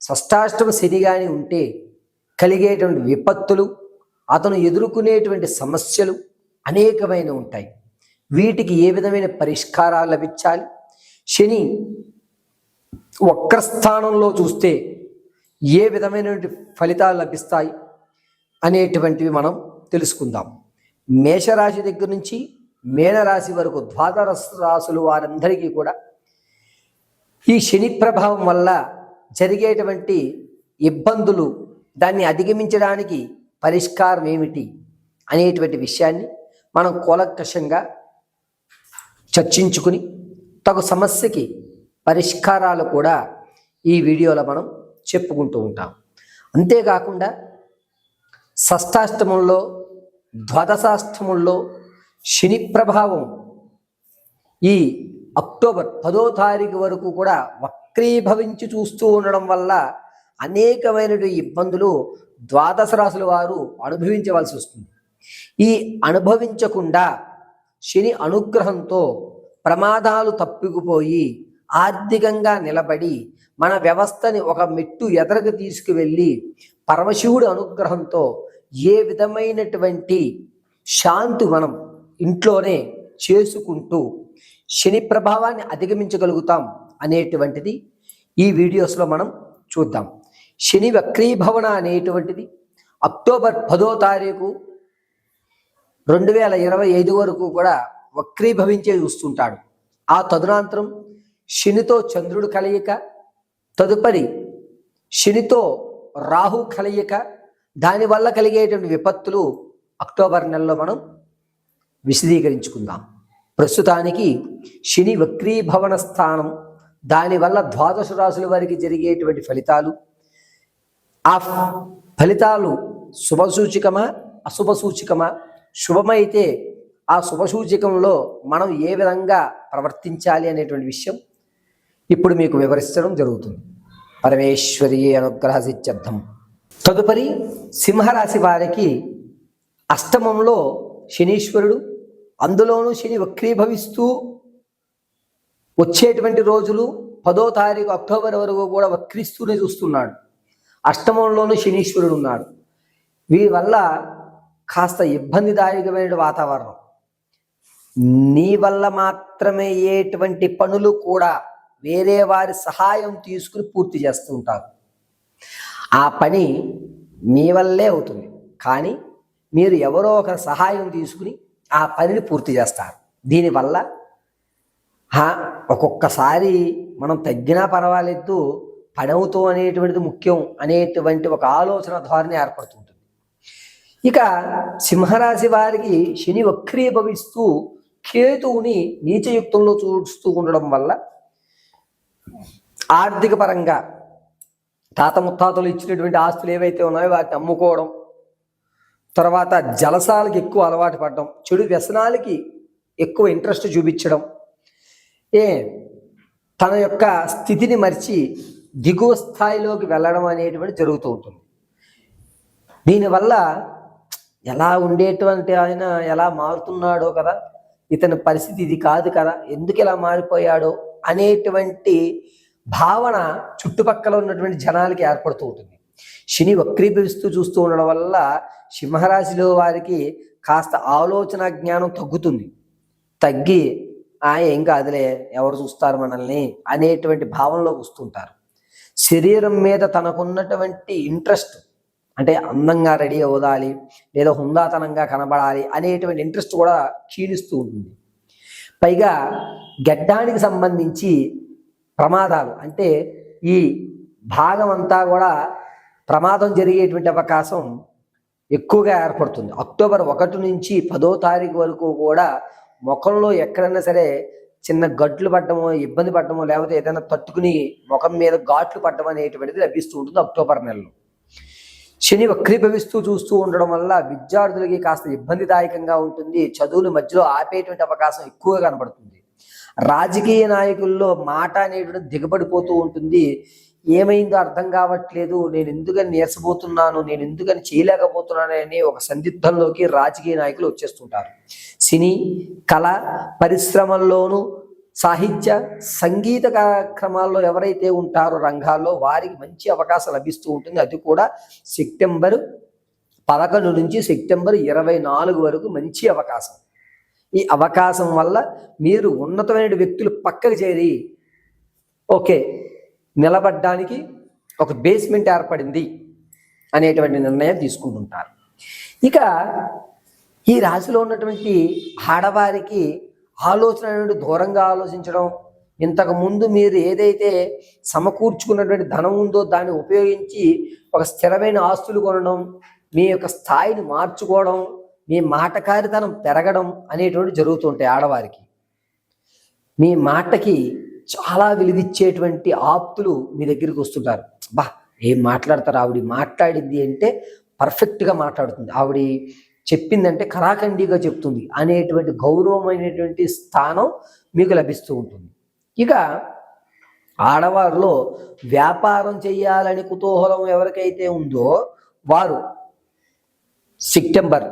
షష్టాష్టమ శని కానీ ఉంటే కలిగేటువంటి విపత్తులు అతను ఎదుర్కొనేటువంటి సమస్యలు అనేకమైన ఉంటాయి. వీటికి ఏ విధమైన పరిష్కారాలు లభించాలి? శని వక్రస్థానంలో చూస్తే ఏ విధమైనటువంటి ఫలితాలు లభిస్తాయి అనేటువంటివి మనం తెలుసుకుందాం. మేషరాశి దగ్గర నుంచి మేనరాశి వరకు ద్వాదశ రాశులు వారందరికీ కూడా ఈ శని ప్రభావం వల్ల జరిగేటువంటి ఇబ్బందులు దాన్ని అధిగమించడానికి పరిష్కారం ఏమిటి అనేటువంటి విషయాన్ని మనం కూలంకషంగా చర్చించుకుని తగు సమస్యకి పరిష్కారాలు కూడా ఈ వీడియోలో మనం చెప్పుకుంటూ ఉంటాం. అంతేకాకుండా షష్టాష్టమంలో ద్వాదశాష్టమంలో శని ప్రభావం ఈ అక్టోబర్ పదో తారీఖు వరకు కూడా వక్రీభవించి చూస్తూ ఉండడం వల్ల అనేకమైనటువంటి ఇబ్బందులు ద్వాదశ రాశుల వారు అనుభవించవలసి వస్తుంది. ఈ అనుభవించకుండా శని అనుగ్రహంతో ప్రమాదాలు తప్పిపోయి ఆర్థికంగా నిలబడి మన వ్యవస్థని ఒక మెట్టు ఎదరకు తీసుకువెళ్ళి పరమశివుడి అనుగ్రహంతో ఏ విధమైనటువంటి శాంతి మనం ఇంట్లోనే చేసుకుంటూ శని ప్రభావాన్ని అధిగమించగలుగుతాం. అనేటువంటిది ఈ వీడియోస్లో మనం చూద్దాం. శని వక్రీభవన అనేటువంటిది అక్టోబర్ పదో తారీఖు రెండు వేల ఇరవై ఐదు వరకు కూడా వక్రీభవించే చూస్తుంటాడు. ఆ తదునంతరం శనితో చంద్రుడు కలయిక తదుపరి శనితో రాహు కలయిక దానివల్ల కలిగేటువంటి విపత్తులు అక్టోబర్ నెలలో మనం విశదీకరించుకుందాం. ప్రస్తుతానికి శని వక్రీభవన స్థానం దానివల్ల ద్వాదశ రాశుల వారికి జరిగేటువంటి ఫలితాలు. ఆ ఫలితాలు శుభసూచికమా? అశుభసూచికమా? శుభమైతే ఆ శుభసూచికంలో మనం ఏ విధంగా ప్రవర్తించాలి అనేటువంటి విషయం ఇప్పుడు మీకు వివరించడం జరుగుతుంది. పరమేశ్వరి అనుగ్రహ సిత్యర్థం తదుపరి సింహరాశి వారికి అష్టమంలో శనీశ్వరుడు అందులోనూ శని వక్రీభవిస్తూ వచ్చేటువంటి రోజులు పదో తారీఖు అక్టోబర్ వరకు కూడా వక్రీస్తూనే చూస్తున్నాడు. అష్టమంలోనూ శనీశ్వరుడు ఉన్నాడు. వీరి వల్ల కాస్త ఇబ్బందిదాయకమైన వాతావరణం. నీ వల్ల మాత్రమే ఏటువంటి పనులు కూడా వేరే వారి సహాయం తీసుకుని పూర్తి చేస్తూ ఉంటారు. ఆ పని మీ వల్లే అవుతుంది. కానీ మీరు ఎవరో ఒకరి సహాయం తీసుకుని ఆ పనిని పూర్తి చేస్తారు. దీనివల్ల ఒక్కొక్కసారి మనం తగ్గినా పర్వాలేదు పడవుతో అనేటువంటిది ముఖ్యం అనేటువంటి ఒక ఆలోచన ధోరణి ఏర్పడుతుంటుంది. ఇక సింహరాశి వారికి శని వక్రీభవిస్తూ కేతువుని నీచయుక్తంలో చూస్తూ ఉండడం వల్ల ఆర్థిక పరంగా తాత ముత్తాతలు ఇచ్చినటువంటి ఆస్తులు ఏవైతే ఉన్నాయో వాటిని అమ్ముకోవడం తర్వాత జలసాలకి ఎక్కువ అలవాటు పడడం చెడు వ్యసనాలకి ఎక్కువ ఇంట్రెస్ట్ చూపించడం ఏ తన యొక్క స్థితిని మరిచి దిగువ స్థాయిలోకి వెళ్ళడం అనేటువంటి జరుగుతూ ఉంటుంది. దీనివల్ల ఎలా ఉండేటువంటి ఆయన ఎలా మారుతున్నాడో కదా ఇతని పరిస్థితి ఇది కాదు కదా ఎందుకు ఇలా మారిపోయాడో అనేటువంటి భావన చుట్టుపక్కల ఉన్నటువంటి జనాలకి ఏర్పడుతూ ఉంటుంది. శని వక్రీభవిస్తూ చూస్తూ ఉండడం వల్ల సింహరాశిలో వారికి కాస్త ఆలోచన జ్ఞానం తగ్గుతుంది. తగ్గి ఆ ఏం కాదులే ఎవరు చూస్తారు మనల్ని అనేటువంటి భావనలోకి వస్తుంటారు. శరీరం మీద తనకున్నటువంటి ఇంట్రెస్ట్ అంటే అందంగా రెడీ అవ్వాలి లేదా హుందాతనంగా కనబడాలి అనేటువంటి ఇంట్రెస్ట్ కూడా క్షీణిస్తూ ఉంటుంది. పైగా గడ్డానికి సంబంధించి ప్రమాదాలు అంటే ఈ భాగం అంతా కూడా ప్రమాదం జరిగేటువంటి అవకాశం ఎక్కువగా ఏర్పడుతుంది. అక్టోబర్ ఒకటి నుంచి పదో తారీఖు వరకు కూడా ముఖంలో ఎక్కడైనా సరే చిన్న గట్లు పట్టడమో ఇబ్బంది పట్టడమో లేకపోతే ఏదైనా తట్టుకుని ముఖం మీద ఘాట్లు పట్టడం అనేటువంటిది లభిస్తూ ఉంటుంది అక్టోబర్ నెలలో. శని వక్రీభవిస్తూ చూస్తూ ఉండడం వల్ల విద్యార్థులకి కాస్త ఇబ్బందిదాయకంగా ఉంటుంది. చదువులు మధ్యలో ఆపేటువంటి అవకాశం ఎక్కువగా కనబడుతుంది. రాజకీయ నాయకుల్లో మాట అనేటువంటి దిగబడిపోతూ ఉంటుంది. ఏమైందో అర్థం కావట్లేదు నేను ఎందుకని నీరసపోతున్నాను నేను ఎందుకని చేయలేకపోతున్నాను అనే ఒక సందిగ్ధంలోకి రాజకీయ నాయకులు వచ్చేస్తుంటారు. సినీ కళ పరిశ్రమల్లోనూ సాహిత్య సంగీత కార్యక్రమాల్లో ఎవరైతే ఉంటారో రంగాల్లో వారికి మంచి అవకాశం లభిస్తూ ఉంటుంది. అది కూడా సెప్టెంబర్ పదకొండు నుంచి సెప్టెంబర్ ఇరవై నాలుగు వరకు మంచి అవకాశం. ఈ అవకాశం వల్ల మీరు ఉన్నతమైన వ్యక్తులు పక్కకు చేరి ఓకే నిలబడ్డానికి ఒక బేస్మెంట్ ఏర్పడింది అనేటువంటి నిర్ణయం తీసుకుంటుంటారు ఇక ఈ రాశిలో ఉన్నటువంటి ఆడవారికి ఆలోచన నుండి దూరంగా ఆలోచించడం ఇంతకు ముందు మీరు ఏదైతే సమకూర్చుకున్నటువంటి ధనం ఉందో దాన్ని ఉపయోగించి ఒక స్థిరమైన ఆస్తులు కొనడం మీ యొక్క స్థాయిని మార్చుకోవడం మీ మాటకారితనం పెరగడం అనేటువంటి జరుగుతుంటాయి ఆడవారికి. మీ మాటకి చాలా విలువిచ్చేటువంటి ఆప్తులు మీ దగ్గరికి వస్తుంటారు. బా ఏం మాట్లాడతారు? ఆవిడ మాట్లాడింది అంటే పర్ఫెక్ట్గా మాట్లాడుతుంది. ఆవిడ చెప్పిందంటే కరాఖండిగా చెప్తుంది. అనేటువంటి గౌరవమైనటువంటి స్థానం మీకు లభిస్తూ ఉంటుంది. ఇక ఆడవారిలో వ్యాపారం చేయాలని కుతూహలం ఎవరికైతే ఉందో వారు సెప్టెంబర్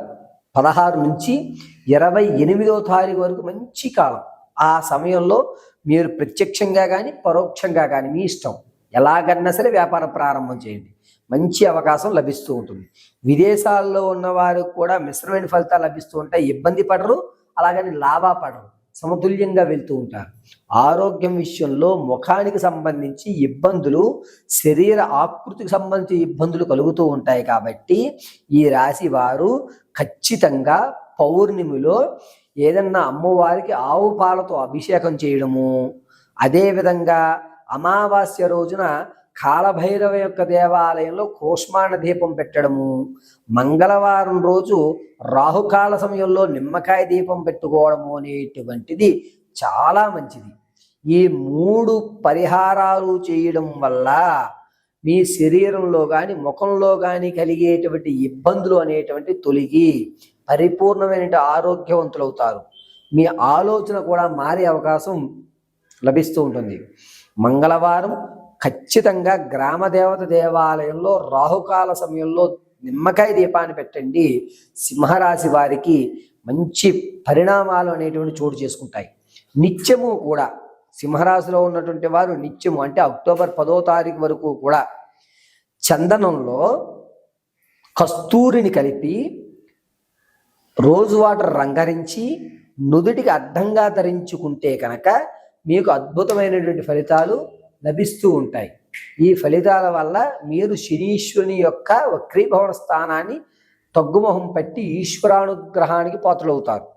పదహారు నుంచి ఇరవై ఎనిమిదో తారీఖు వరకు మంచి కాలం. ఆ సమయంలో మీరు ప్రత్యక్షంగా కానీ పరోక్షంగా కానీ మీ ఇష్టం. ఎలాగన్నా సరే వ్యాపారం ప్రారంభం చేయండి. మంచి అవకాశం లభిస్తూ ఉంటుంది. విదేశాల్లో ఉన్నవారు కూడా మిశ్రమైన ఫలితాలు లభిస్తూ ఉంటాయి. ఇబ్బంది పడరు అలాగని లాభా పడరు. సమతుల్యంగా వెళ్తూ ఉంటారు. ఆరోగ్యం విషయంలో ముఖానికి సంబంధించి ఇబ్బందులు శరీర ఆకృతికి సంబంధించి ఇబ్బందులు కలుగుతూ ఉంటాయి కాబట్టి ఈ రాశి వారు ఖచ్చితంగా పౌర్ణమిలో ఏదన్నా అమ్మవారికి ఆవు పాలతో అభిషేకం చేయడము. అదేవిధంగా అమావాస్య రోజున కాలభైరవ యొక్క దేవాలయంలో కోష్మాణ దీపం పెట్టడము. మంగళవారం రోజు రాహుకాల సమయంలో నిమ్మకాయ దీపం పెట్టుకోవడము అనేటువంటిది చాలా మంచిది. ఈ మూడు పరిహారాలు చేయడం వల్ల మీ శరీరంలో కానీ ముఖంలో కానీ కలిగేటువంటి ఇబ్బందులు అనేటువంటి తొలగి పరిపూర్ణమైన ఆరోగ్యవంతులవుతారు. మీ ఆలోచన కూడా మారే అవకాశం లభిస్తూ ఉంటుంది. మంగళవారం ఖచ్చితంగా గ్రామదేవత దేవాలయంలో రాహుకాల సమయంలో నిమ్మకాయ దీపాన్ని పెట్టండి. సింహరాశి వారికి మంచి పరిణామాలు అనేటువంటి చోటు చేసుకుంటాయి. నిత్యము కూడా సింహరాశిలో ఉన్నటువంటి వారు నిత్యము అంటే అక్టోబర్ పదో తారీఖు వరకు కూడా చందనంలో కస్తూరిని కలిపి రోజు వాటర్ రంగరించి నుదుటికి అడ్డంగా ధరించుకుంటే కనుక మీకు అద్భుతమైనటువంటి ఫలితాలు లభిస్తూ ఉంటాయి. ఈ ఫలితాల వల్ల మీరు శనీశ్వరుని యొక్క వక్రీభవన స్థానాన్ని తగ్గుమొహం పట్టి ఈశ్వరానుగ్రహానికి పాత్రలవుతారు.